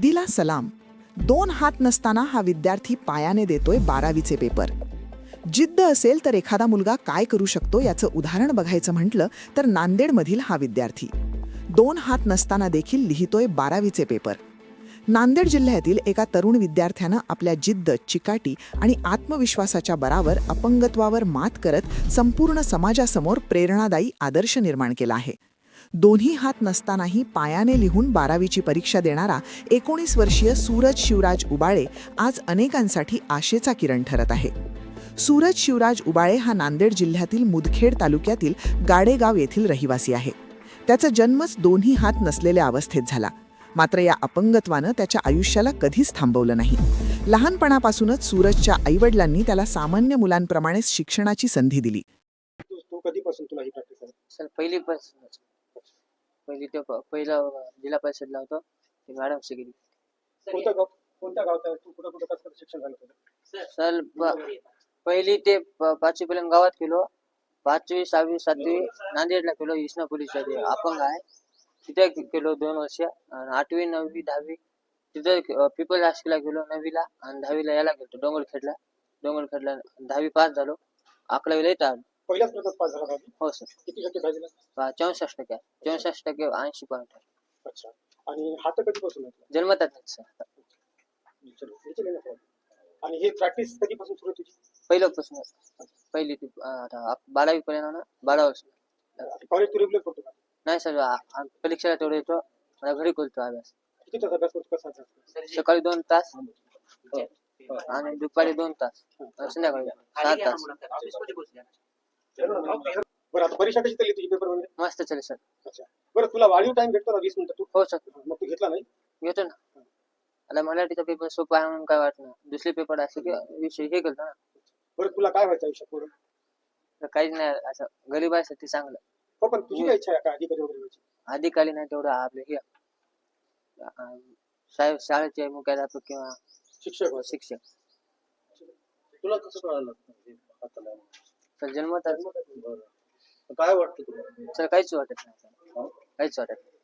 दिला सलाम. दोन हात नसताना हा विद्यार्थी पायाने देतोय बारावीचे पेपर. जिद्द असेल तर एखादा मुलगा काय करू शकतो याचं उदाहरण बघायचं म्हटलं तर नांदेडमधील हा विद्यार्थी. दोन हात नसताना देखील लिहितोय बारावीचे पेपर. नांदेड जिल्ह्यातील एका तरुण विद्यार्थ्यानं आपल्या जिद्द चिकाटी आणि आत्मविश्वासाच्या बरावर अपंगत्वावर मात करत संपूर्ण समाजासमोर प्रेरणादायी आदर्श निर्माण केला आहे. दोन्ही हात नसतानाही पायाने लिहून बारावीची परीक्षा देणारा एकोणीस वर्षीय सूरज शिवराज उबाळे आज अनेकांसाठी आशेचा किरण ठरत आहे. सूरज शिवराज उबाळे हा नांदेड जिल्ह्यातील मुदखेड तालुक्यातील गाडेगाव येथील रहिवासी आहे. त्याचा जन्मच दोन्ही हात नसलेल्या अवस्थेत झाला. मात्र या अपंगत्वानं त्याच्या आयुष्याला कधीच थांबवलं नाही. लहानपणापासूनच सूरजच्या आईवडिलांनी त्याला सामान्य मुलांप्रमाणेच शिक्षणाची संधी दिली. तू कधीपासून तुला ही आहे? सर पहिली ते प- पहिला जिल्हा परिषदला होतो ते मॅडम शिकली कोणत्या गाव कोणत्या गावचा आहे? तू कुठं कुठं कसं कसं शिक्षण झालं तुझं? सर प- पहिली ते प- पाचवी पर्यंत गावात केलो पाचवी सहावी सातवी नांदेडला केलो इस्नापुरीच्या ते अपंग आहे. तिथे के- केलो दोन वर्ष. आणि आठवी नववी दहावी तिथे पीपल हायस्कूलला गेलो नववीला. आणि दहावीला याला गेलो. डोंगरखेडला. डोंगरखेडला दहावी पास झालो. अकरावीला इथं आलो पहिल्याच प्रयत्नात पास झाला भाभी हो सर. किती टक्के पाहिजे चौसष्ट टक्के. चौसष्ट टक्के ऐंशी पॉईंट अच्छा. आणि हात कधीपासून आहे? जन्मतात सर. चलो. आणि हे प्रॅक्टिस कधीपासून सुरू आहे तुझी पहिल्यापासूनच पहिली ते अं, आता आप- बारावी पर्यंत ना? बारा वर्ष कॉलेज तू रेग्युलर करतो का? नाही सर. आ- परीक्षेला तेवढं येतो. मला घरी करतो अभ्यास. किती तास अभ्यास करतो? कसा अभ्यास सकाळी दोन तास. आणि दुपारी दोन तास. आणि संध्याकाळी सात तास. बरं आता परीक्षा कशी चालली तुझी पेपरमध्ये? मस्त चालेल सर. अच्छा. बरं तुला वाढीव टाइम भेटतो ना वीस मिनिटं तू? हो सर. मग तू घेतला नाही? घेतो ना. आता मराठीचा पेपर सोपा आहे म्हणून काय नाही दुसरे पेपर असले की विषय हे करतो ना. बरं तुला काय व्हायचं आयुष्यात पुढे? तर काहीच नाही असं गरिबासाठी चांगलं. हो पण तुझी काय इच्छा आहे का अधिकारी वगैरे व्हायची? अधिकारी नाही तेवढं आपले हे. अं, शाळे शाळेचे मुख्याध्यापक किंवा शिक्षक व्हायचं. शिक्षक. तुला कसं कळालं जन्मतात बरं. काय वाटतं तुला सर काहीच वाटत नाही. सर काहीच वाटत नाही.